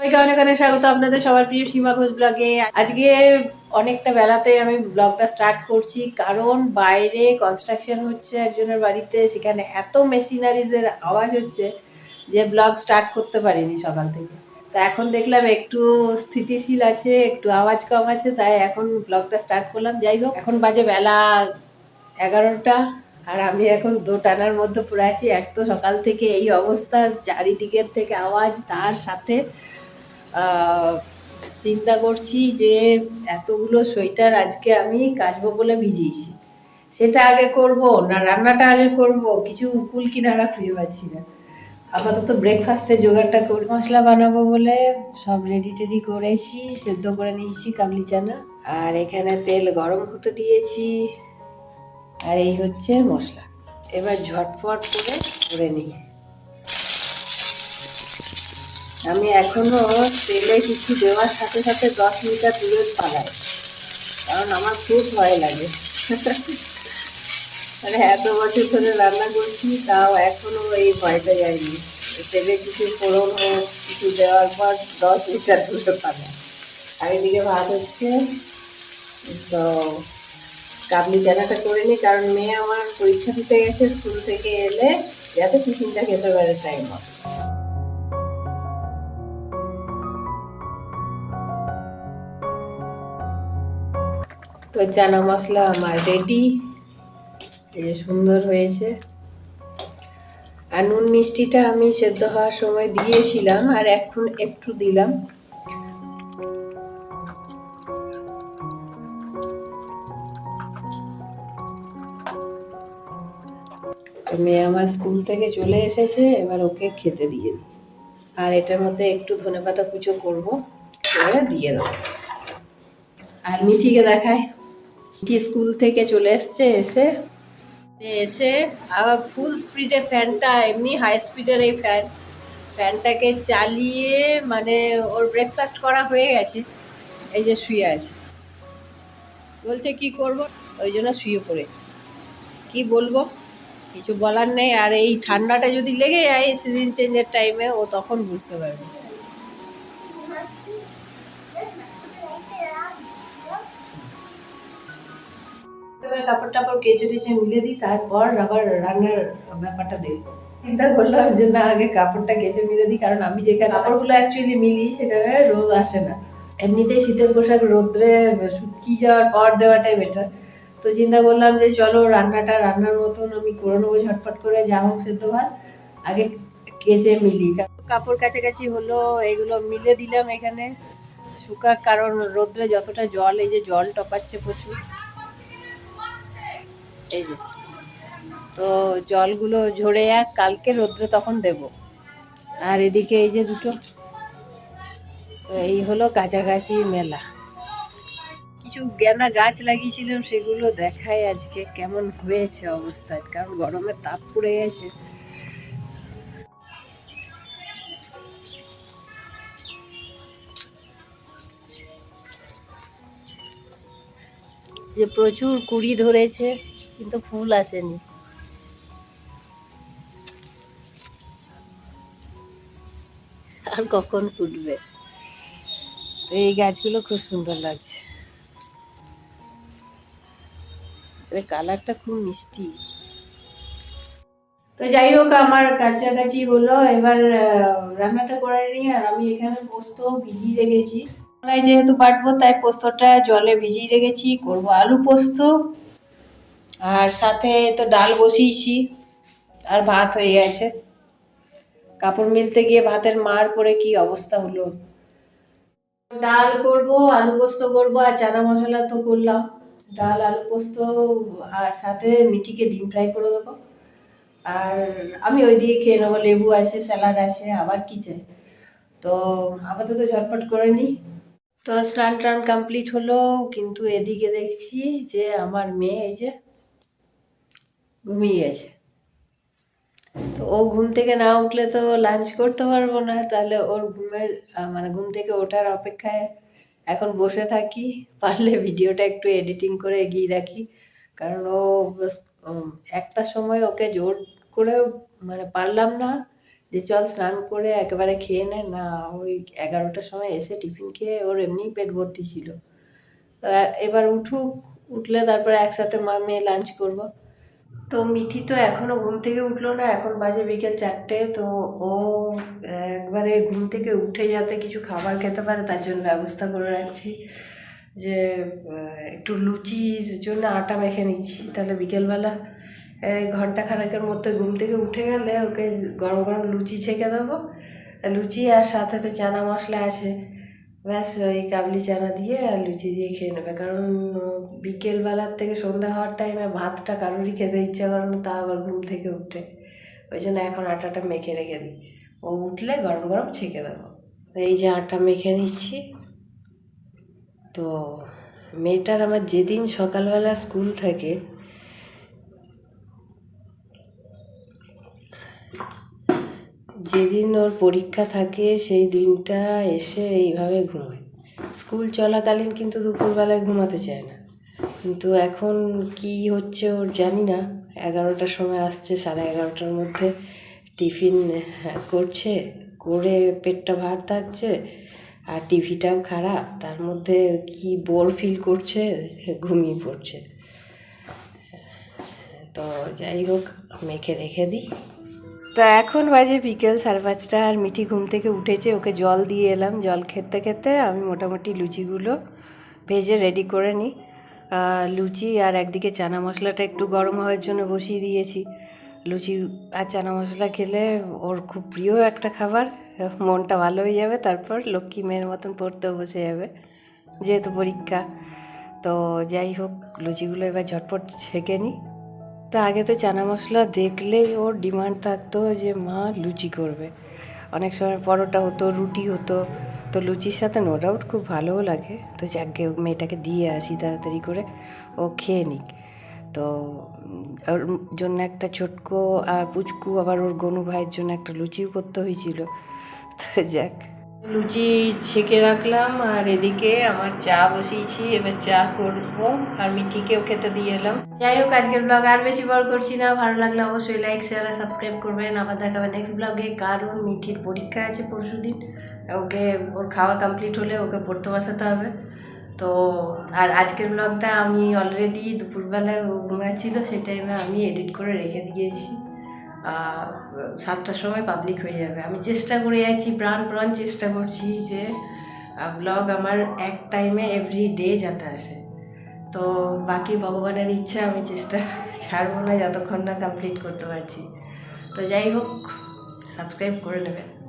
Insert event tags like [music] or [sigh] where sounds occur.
সবাইকে অনেক অনেক স্বাগত আপনাদের সবার প্রিয় সীমা ঘোষ ব্লগে আজকে অনেকটা বেলাতে আমি ব্লগটা স্টার্ট করছি, কারণ বাইরে কনস্ট্রাকশন হচ্ছে একজনের বাড়িতে, সেখানে এত মেশিনারিজের আওয়াজ হচ্ছে যে ব্লগ স্টার্ট করতে পারিনি সকাল থেকে। তো এখন দেখলাম একটু স্থিতিশীল আছে, একটু আওয়াজ কম আছে, তাই এখন ব্লগটা স্টার্ট করলাম। যাই হোক, এখন বাজে বেলা এগারোটা, আর আমি এখন দো টানার মধ্যে পড়ে আছি। এক তো সকাল থেকে এই অবস্থা, চারিদিকের থেকে আওয়াজ, তার সাথে চিন্তা করছি যে এতগুলো সোয়েটার আজকে আমি কাচবো বলে ভিজিয়েছি। সেটা আগে করব না রান্নাটা আগে করব? কিছু কুল কিনারা খুঁজে পাচ্ছি না। আপাতত ব্রেকফাস্টের জোগাড়টা করে মশলা বানাবো বলে সব রেডি টেডি করেছি, সেদ্ধ করে নিয়েছি কাবলি চানা। আর এখানে তেল গরম হতে দিয়েছি। আর এই হচ্ছে মশলা। এবার ঝটপট করে করে নিই। আমি এখনও তেলে কিছু দেওয়ার সাথে সাথে দশ মিটার দূরে পালাই। কারণ আমার খুব ভয় লাগে। মানে এত বছর ধরে রান্না করছি, তাও এখনও এই ভয়টা যায়নি। তেলে কিছু ফোড়ন হোক কিছু দেওয়ার পর দশ মিটার দূরে পালাই। আর এদিকে ভাত হচ্ছে, তো কাবলি চানাটা করে নিই কারণ মেয়ে আমার পরীক্ষা দিতে গেছে, স্কুল থেকে এলে যাতে টিফিনটা খেতে পারে টাইম মতো। তো চানা মশলা আমার রেডি এই যে সুন্দর হয়েছে। আর নুন মিষ্টিটা আমি সেদ্ধ হওয়ার সময় দিয়েছিলাম, আর এখন একটু দিলাম। মেয়ে আমার স্কুল থেকে চলে এসেছে, এবার ওকে খেতে দিয়ে দিই। আর এটার মধ্যে একটু ধনেপাতা কুচো করব করে দিয়ে দেবো। আর মিঠিকে দেখায় স্কুল থেকে চলে এসছে এসে? এসে আবার ফুল স্পিডে ফ্যানটা এমনি হাই স্পিডের এই ফ্যান ফ্যানটাকে চালিয়ে মানে ওর ব্রেকফাস্ট করা হয়ে গেছে। এই যে শুয়ে আছে। বলছে, কি করব? ওই জন্য শুয়ে পড়ে। কি বলব? কিছু বলার নেই। আর এই ঠান্ডাটা যদি লেগে যায় সিজন চেঞ্জের টাইমে ও তখন বুঝতে পারবে। এবার কাপড় টাপড় কেচে টেচে মিলে দিই, তারপর আবার রান্নার ব্যাপারটা দেখব। চিন্তা করলাম যে না, আগে কাপড়টা কেচে মিলে দিই, কারণ আমি যেখানে কাপড়গুলো অ্যাকচুয়ালি মিলি, সেখানে রোদ আসে না। এমনিতেই শীতের পোশাক রোদ্রে শুকিয়ে যাওয়ার পর দেওয়াটাই বেটার তো চিন্তা করলাম যে চলো রান্নাটা রান্নার মতন আমি করে নেব ঝটফট করে, যা হোক সেদ্ধ ভাত, আগে কেচে মিলি। কাপড় কাছাকাছি হলো, এগুলো মিলে দিলাম এখানে। শুকাক, কারণ রোদ্রে যতটা জল, এই যে জল টপাচ্ছে প্রচুর। এই যে। তো জলগুলো ঝরে যাক, কালকে রোদ্রে তখন দেব। আর এদিকে এই যে দুটো। তো এই হলো কাছাকাছি মেলা। কিছু গেনা গাছ লাগিয়েছিলাম, সেগুলো দেখায় আজকে কেমন হয়েছে অবস্থা। কারণ গরমে তাপ পড়ে গেছে। যে প্রচুর কুড়ি ধরেছে। কিন্তু ফুল আসেনি। আর কখন ফুটবে? তো এই গাছগুলো খুব সুন্দর লাগছে। এর কালারটা খুব মিষ্টি। তো যাই হোক আমার কাছাকাছি হলো। এবার রান্নাটা করে নিই আর আমি এখানে পোস্ত ভিজিয়ে রেখেছি। যেহেতু বাটবো তাই পোস্তটা জলে ভিজিয়ে রেখেছি। করব আলু পোস্ত। আর সাথে তো ডাল বসিয়েছি, আর ভাত হয়ে গেছে। কাপড় মিলতে গিয়ে ভাতের মার পরে কি অবস্থা হলো? ডাল করব, আলু পোস্ত করব, আর চানা মশলা তো করলাম। ডাল, আলু পোস্ত, আর সাথে মিঠিকে ডিম ফ্রাই করে দেবো। আর আমি ওই দিয়ে খেয়ে নেব, লেবু আছে, স্যালাড আছে, আবার কি চাই? তো আপাতত ঝটপট করে নিই তো স্নান টান কমপ্লিট হলো, কিন্তু এদিকে দেখছি যে আমার মেয়ে এই যে ঘুমিয়ে গেছে তো ও ঘুম থেকে না উঠলে তো লাঞ্চ করতে পারব না। তাহলে ওর ঘুমের মানে ঘুম থেকে ওঠার অপেক্ষায় এখন বসে থাকি। পারলে ভিডিওটা একটু এডিটিং করে এগিয়ে রাখি। কারণ ও একটা সময় ওকে জোর করে মানে পারলাম না যে চল স্নান করে একেবারে খেয়ে নে। না, ওই এগারোটার সময় এসে টিফিন খেয়ে ওর এমনি পেট ভর্তি ছিল। এবার উঠুক, উঠলে তারপরে একসাথে মা মেয়ে লাঞ্চ করব। তো মিঠি তো এখনও ঘুম থেকে উঠল না, এখন বাজে বিকেল চারটে, তো ও একবারে ঘুম থেকে উঠে যাতে কিছু খাবার খেতে পারে তার জন্য ব্যবস্থা করে রাখছি যে একটু লুচির জন্য আটা মেখে নিচ্ছি। তাহলে বিকেলবেলা ঘণ্টা খানেকের মধ্যে ঘুম থেকে উঠে গেলে ওকে গরম গরম লুচি ছেঁকে দেবো। লুচি আর সাথে তো চানা মশলা আছে। ব্যাস, ওই কাবলি চানা দিয়ে আর লুচি দিয়ে খেয়ে নেবে। কারণ, বিকেলবেলার থেকে সন্ধ্যা হওয়ার টাইমে ভাতটা কারোরই খেতে ইচ্ছা করে না তা আবার ঘুম থেকে উঠে। ওই জন্য এখন আটাটা মেখে রেখে দিই। ও উঠলে গরম গরম ছেঁকে দেবো। এই যে আটা মেখে নিচ্ছি। তো মেয়েটার আমার যেদিন সকালবেলা স্কুল থাকে যেদিন ওর পরীক্ষা থাকে সেই দিনটা এসে এইভাবে ঘুমায়। স্কুল চলাকালীন কিন্তু দুপুরবেলায় ঘুমাতে চায় না। কিন্তু এখন কি হচ্ছে ওর জানি না। এগারোটার সময় আসছে সাড়ে এগারোটার মধ্যে টিফিন হ্যাঁ, করছে করে পেটটা ভার থাকছে আর টিভিটাও খারাপ। তার মধ্যে কি বোর ফিল করছে ঘুমিয়ে পড়ছে। তো যাই হোক মেখে রেখে দিই। তো এখন বাজে বিকেল সাড়ে পাঁচটা আর মিঠি ঘুম থেকে উঠেছে, ওকে জল দিয়ে এলাম। জল খেতে খেতে আমি মোটামুটি লুচিগুলো ভেজে রেডি করে নিই। লুচি আর একদিকে চানা মশলাটা একটু গরম হওয়ার জন্য বসিয়ে দিয়েছি। লুচি আর চানা মশলা খেলে ওর খুব প্রিয় একটা খাবার। মনটা ভালো হয়ে যাবে, তারপর লক্ষ্মী মেয়ের মতন পড়তেও বসে যাবে, যেহেতু পরীক্ষা। তো যাই হোক, লুচিগুলো এবার ঝটপট ছেঁকে নিই। তো আগে তো চানা মশলা দেখলেই ওর ডিমান্ড থাকতো যে মা লুচি করবে। অনেক সময় পরোটা হতো, রুটি হতো, তো লুচির সাথে নো ডাউট খুব ভালোও লাগে। তো যাকে মেয়েটাকে দিয়ে আসি তাড়াতাড়ি করে, ও খেয়ে নিক। তো ওর জন্য একটা ছোটকো আর পুচকু, আবার ওর গনু ভাইয়ের জন্য একটা লুচিও করতে হয়েছিল। তো যাক। লুচি ছেঁকে রাখলাম আর এদিকে আমার চা বসিয়েছি, এবার চা করব। আর মিঠিকেও খেতে দিয়ে এলাম। যাই হোক, আজকের ব্লগ আর বেশি বড় করছি না। ভালো লাগলে অবশ্যই লাইক শেয়ার আর সাবস্ক্রাইব করবেন। আবার দেখাবে নেক্সট ব্লগে কারণ মিঠির পরীক্ষা আছে পরশু দিন। ওকে, ওর খাওয়া কমপ্লিট হলে ওকে পড়তে বসাতে হবে। তো, আর আজকের ব্লগটা আমি অলরেডি দুপুরবেলায় ঘুমাচ্ছিল, সেই টাইমে আমি এডিট করে রেখে দিয়েছি। সাতটার সময় পাবলিক হয়ে যাবে। আমি চেষ্টা করে যাচ্ছি প্রাণ প্রাণ চেষ্টা করছি যে ব্লগ আমার এক টাইমে এভরি ডে যাতে আসে। তো বাকি ভগবানের ইচ্ছা, আমি চেষ্টা [laughs] ছাড়বো না, যতক্ষণ না কমপ্লিট করতে পারছি। তো যাই হোক সাবস্ক্রাইব করে নেবেন।